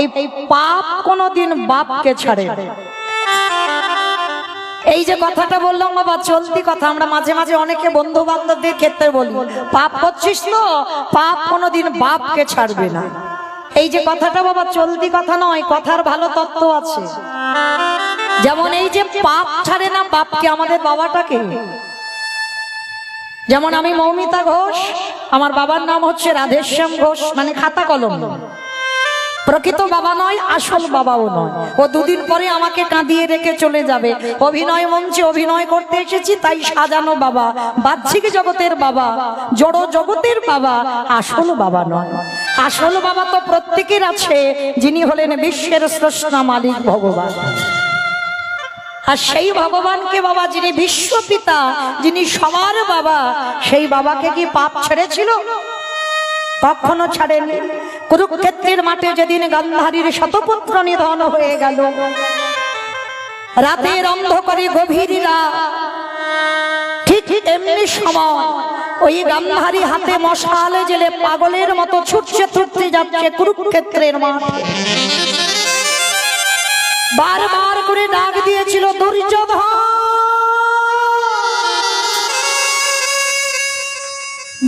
এই পাপ কোনোদিন বাপকে ছাড়ে এই যে কথাটা বললাম বাবা, চলতি কথা, আমরা মাঝে মাঝে অনেকে বন্ধু বান্ধবদের ক্ষেত্রে বলি, পাপ করছিস তো, পাপ কোনোদিন বাপকে ছাড়বে না। এই যে কথাটা বাবা, চলতি কথা নয়, কথার ভালো তত্ত্ব আছে। যেমন এই যে পাপ ছাড়ে না বাপকে, আমাদের বাবাটাকে। যেমন আমি মৌমিতা ঘোষ, আমার বাবার নাম হচ্ছে রাধেশ্যাম ঘোষ মানে খাতা কলম। প্রকৃত বাবা নয়, আসল বাবাও নয়। ও দুদিন পরে আমাকে কাঁদিয়ে রেখে চলে যাবে। অভিনয় মঞ্চে অভিনয় করতে এসেছি, তাই সাজানো বাবা, বাহ্যিক জগতের বাবা, জড় জগতের বাবা, আসল বাবা নয়। আসল বাবা তো প্রত্যেকের আছে, যিনি হলেন বিশ্বের স্রষ্টা মালিক ভগবান। আর সেই ভগবানকে বাবা, যিনি বিশ্বপিতা যিনি সবার বাবা, সেই বাবাকে কি পাপ ছেড়েছিল? কখনো ছাড়েনি। কুরুক্ষেত্রের মাঠে যেদিন গান্ধারীর শতপুত্র নিধন হয়ে গেল। রাতের অন্ধকারে গভীর রাত, ঠিক ঠিক এমনি সময় ওই গান্ধারী হাতে মশালে জেলে পাগলের মতো ছুটছে ছুটতে যাচ্ছে কুরুক্ষেত্রের মাঠে। বারবার করে ডাক দিয়েছিল দুর্যোধন!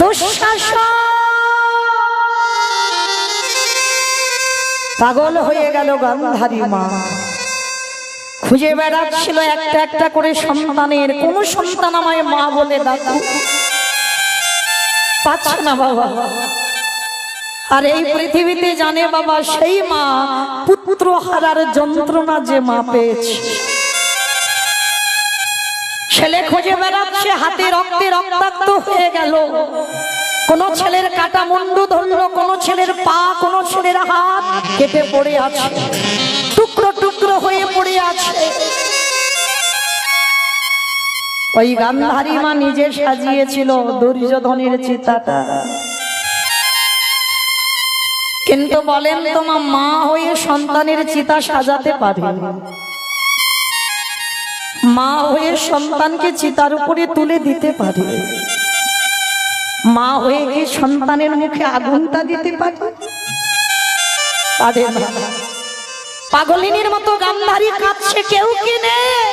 দুঃশাসন! পাগল হয়ে গেল গান্ধারী মা। খুঁজে বেড়াচ্ছিল একটা একটা করে সন্তানের, কোন সন্তান আমায় মা বলে ডাকু। পাচ্ছে না বাবা। আর এই পৃথিবীতে জানে বাবা সেই মা, পুত্র হারার যন্ত্রণা যে মা পেয়েছে। ছেলে খুঁজে বেড়াচ্ছে, হাতে রক্তে রক্তাক্ত হয়ে গেল। কোন ছেলের কাটা মুন্ডু ধরলো, কোন ছেলের পা, কোন ছেলের হাত কেটে পড়ে আছে। টুকরো টুকরো হয়ে পড়ে আছে। ওই গান্ধারী মা নিজে সাজিয়েছিল দুর্যোধনের চিতাটা। কিন্তু বলেন তোমার মা হয়ে সন্তানের চিতা সাজাতে পারে মা হয়ে সন্তানকে চিতার উপরে তুলে দিতে পারে। মা হয়ে কি সন্তানের মুখে আগুনটা দিতে পারে? পাগলিনীর মতো গান্ধারী কাঁদছে, কেউ কি নেই?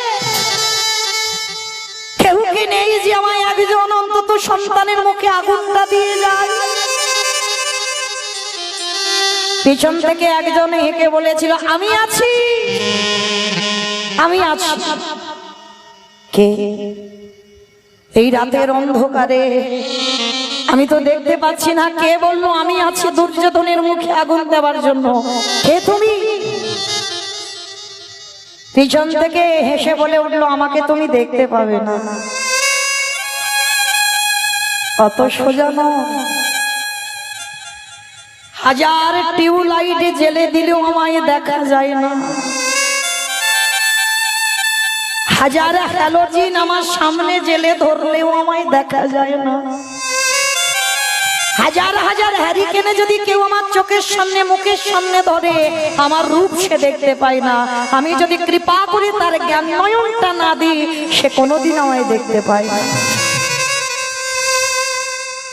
কেউ কি নেই যে আমায় একজন অন্তত সন্তানের মুখে আগুনটা দিয়ে যায়? পিছন থেকে একজন হেঁকে বলেছিল, আমি আছি। আমি আছি। কে? এই রাতের অন্ধকারে আমি তো দেখতে পাচ্ছি না কে বলল আমি আছি দুর্যোধনের মুখে আগুন দেওয়ার জন্য। পিছন থেকে হেসে বলে উঠল, আমাকে তুমি দেখতে পাবে না। কত সোজা নয় হাজার টিউবলাইট জেলে দিলেও আমায় দেখা যায় না। হাজার হ্যালোজিন আমার সামনে জেলে ধরলেও আমায় দেখা যায় না। হাজার হাজার হ্যারিকেনে যদি কেউ আমার চোখের সামনে, মুখের সামনে ধরে, আমার রূপ সে দেখতে পায় না। আমি যদি কৃপা করে তার জ্ঞান নয়নটা না দিই, সে কোনোদিন আমায় দেখতে পায় না।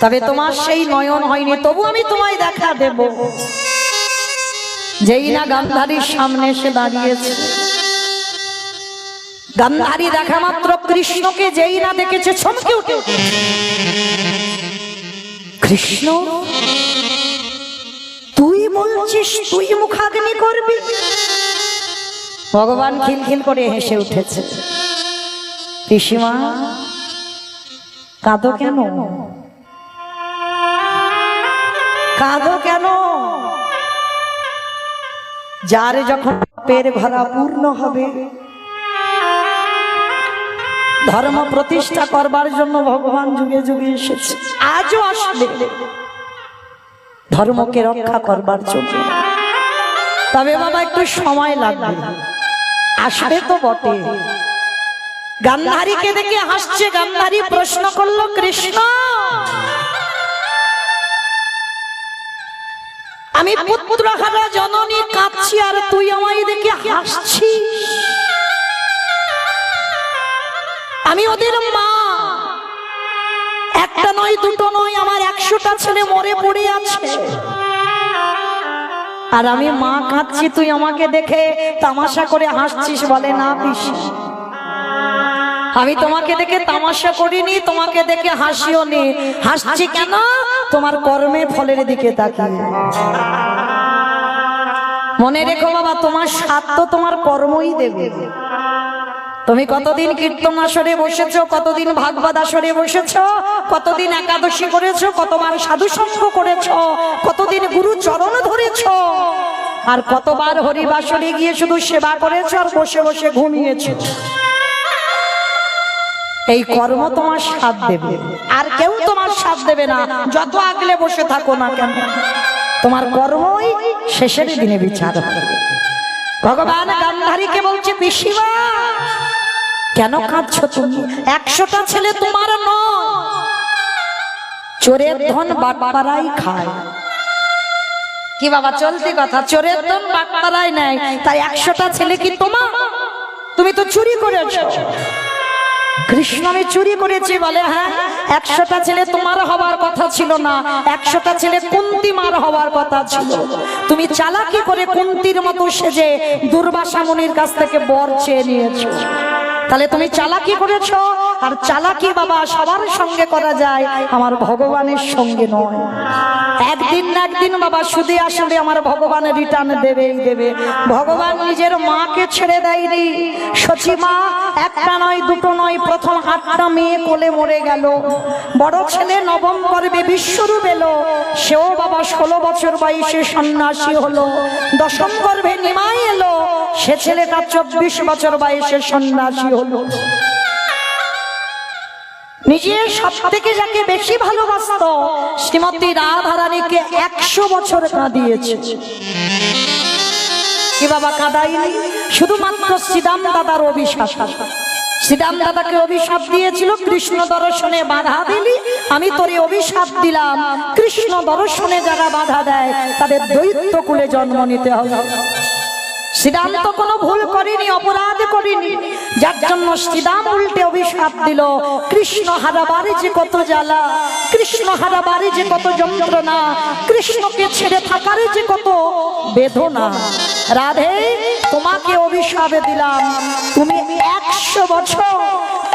তবে তোমার সেই নয়ন হয়নি, তবু আমি তোমায় দেখা দেব। যেই না গান্ধারীর সামনে এসে দাঁড়িয়েছে। গান্ধারী দেখা মাত্র কৃষ্ণকে, যেই না দেখেছে, চমকে উঠে কৃষ্ণ, তুই বলছিস, তুই মুখাগ্নি করবি? ভগবান খিলখিল করে হেসে উঠেছে। পিসিমা, কাঁদো কেন? কাঁদো কেন? যার যখন পের ভরা পূর্ণ হবে ধর্ম প্রতিষ্ঠা করবার জন্য ভগবান যুগে যুগে এসেছে। আজও আসবে। ধর্মকে রক্ষা করবার জন্য। তবে বাবা একটু সময় লাগবে। আসবে তো বটে। গান্ধারীকে দেখে হাসছে। গান্ধারী প্রশ্ন করল কৃষ্ণ আমি পুত্র হারা জননী কাঁদছি আর তুই আমায় দেখে হাসছিস আমি ওদের মা। একটা নয়, দুটো নয়, আমার একশোটা ছেলে মরে পড়ে আছে। আর আমি মা কাঁদছি, তুই আমাকে দেখে তামাশা করে হাসছিস, বলে, না পিসি। আমি তোমাকে দেখে তামাশা করিনি, তোমাকে দেখে হাসিও নি। হাসছি কেন? তোমার কর্মের ফলের দিকে তাকিয়ে। মনে রেখো বাবা, তোমার স্বাদ তো তোমার কর্মই দেবে। তুমি কতদিন কীর্তন আসরে বসেছো? কতদিন ভাগবত আসরে বসেছো? কতদিন একাদশী করেছ? কতবার সাধু সঙ্গ করেছ? কতদিন গুরু চরণ ধরেছো? আর কতবার হরিবাসরে গিয়ে শুধু সেবা করেছ আর বসে বসে ঘুমিয়েছো? এই কর্ম তোমার সাথ দেবে। আর কেউ তোমার সাথ দেবে না। যত আগলে বসে থাকো না কেন? তোমার কর্মই শেষের দিনে বিচার হবে। ভগবান গান্ধারীকে বলছে, পিসিমা কেন কাঁদছো তুমি? একশোটা ছেলে তোমার চোরের ধন বাটপাড়াই খায়। কি বাবা, চলতি কথা, চোরের ধন বাটপাড়াই নেয়, তাই একশোটা ছেলে কি তোমার? তুমি তো চুরি করেছ। কৃষ্ণ, আমি চুরি করেছি বলে হ্যাঁ? একশোটা ছেলে তোমার হবার কথা ছিল না, একশোটা ছেলে কুন্তিমার হবার কথা ছিল। তুমি চালাকি করে কুন্তির মতো সেজে দুর্বাসা মুনির কাছ থেকে বর চেয়ে নিয়েছো। তাহলে তুমি চালাকি করেছ? আর চালাকি বাবা সবার সঙ্গে করা যায়, আমার ভগবানের সঙ্গে নয়। একদিন না একদিন বাবা সুদে আসলে আমার ভগবান রিটার্ন দেবেই দেবে। ভগবান নিজের মাকে ছেড়ে দেয়নি। সচি মা, একটা নয়, দুটো নয়, প্রথম আটটা মেয়ে কোলে মরে গেল। বড় ছেলে নবম পর্বে বিশ্বরূপ এলো। সেও বাবা ষোলো বছর বয়সে সন্ন্যাসী হলো। দশম গর্ভে নিমাই এলো। সে ছেলেটা চব্বিশ বছর বয়সে সন্ন্যাসী হলো। নিজের সব থেকে যাকে বেশি ভালোবাসত, শ্রীমতী রাধারানীকে একশো বছর কাঁদিয়েছে কি বাবা কাঁদাইনি শুধুমাত্র শ্রীরাম দাদার অভিশাপ। শ্রীরাম দাদাকে অভিশাপ দিয়েছিল, কৃষ্ণ দর্শনে বাধা দিলি, আমি তোরে অভিশাপ দিলাম। কৃষ্ণ দর্শনে যারা বাধা দেয়, তাদের দৈত্য কুলে জন্ম নিতে হবে। শ্রীরাম তো কোনো ভুল করিনি, অপরাধ করিনি। যার জন্য শ্রীরাম উল্টে অভিশাপ দিল। কৃষ্ণ হারাবারে যে কত জ্বালা, কৃষ্ণ হারাবারে যে কত যন্ত্রণা, কৃষ্ণকে ছেড়ে থাকারে যে কত বেদনা। রাধে, তোমাকে অভিশাপে দিলাম। তুমি একশো বছর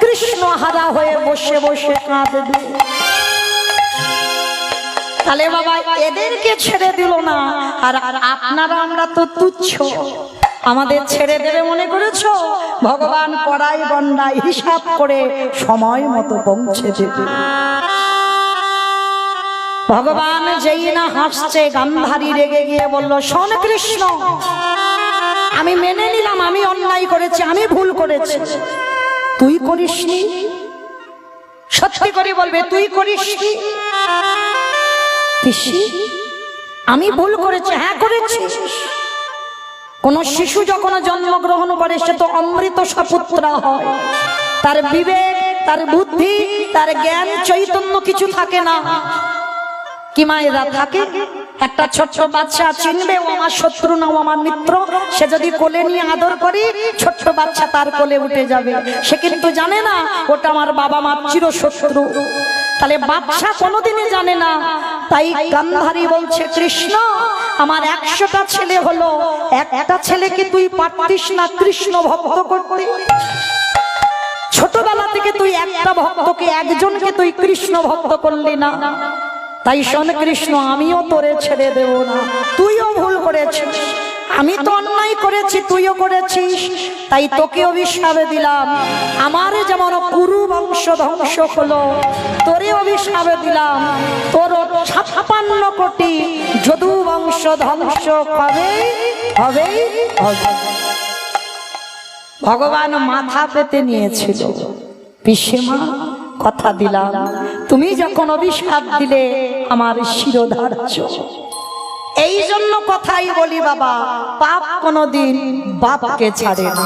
কৃষ্ণ হারা হয়ে বসে বসে কাঁদবে। তাহলে বাবা, এদেরকে ছেড়ে দিল না। আর আপনারা আমরা তো তুচ্ছ। আমাদের ছেড়ে দেবে মনে করেছ? ভগবান কড়াই গন্ডাই হিসাব করে সময় মতো পৌঁছে দেবে। ভগবান যেই না হাসছে, গান্ধারী রেগে গিয়ে বলল, শোন কৃষ্ণ, আমি মেনে নিলাম, আমি অন্যায় করেছি, আমি ভুল করেছি। তুই করিসনি সত্যি করে বলবে, তুই করিসনি পিসি, আমি ভুল করেছি হ্যাঁ করেছি। কোন শিশু যখন জন্মগ্রহণ করে, সে তো অমৃত সপুত্রা হয়। তার বিবেক, তার বুদ্ধি, তার জ্ঞান, চৈতন্য কিছু থাকে না। কি মায়েরা থাকে? একটা ছোট্ট বাচ্চা চিনবে, ও আমার শত্রু না, ও আমার মিত্র। সে যদি কোলে নিয়ে আদর করি, ছোট্ট বাচ্চা তার কোলে উঠে যাবে। সে কিন্তু জানে না, ওটা আমার বাবা মার চির শত্রু তাহলে বাচ্চা কোনোদিনই জানে না। তাই গান্ধারী বলছে, কৃষ্ণ, আমার একশোটা ছেলে হলো। একটা ছেলেকে তুই পারতিস না কৃষ্ণ ভক্ত করতে। ছোটবেলা থেকে তুই একটা ভক্তকে, একজনকে তুই কৃষ্ণ ভক্ত করলি না। তাই শোন কৃষ্ণ, আমিও তোরে ছেড়ে দেব না। তুইও ভুল করেছিস। আমি তো অন্যায় করেছি, তুইও করেছিস, তাই তোকে অভিশাপে দিলাম। আমার যেমন কুরু বংশ ধ্বংস হলো, তোরে অভিশাপে দিলাম। তোর ছাপ্পান্ন কোটি যদু বংশ ধ্বংস হবে হবে হবে। ভগবান মাথা পেতে নিয়েছিল। পিসেমা, কথা দিলাম। তুমি যখন অভিশাপ দিলে, আমার শিরোধার্য। এই জন্য কথাই বলি বাবা পাপ কোনোদিন বাপকে ছাড়ে না।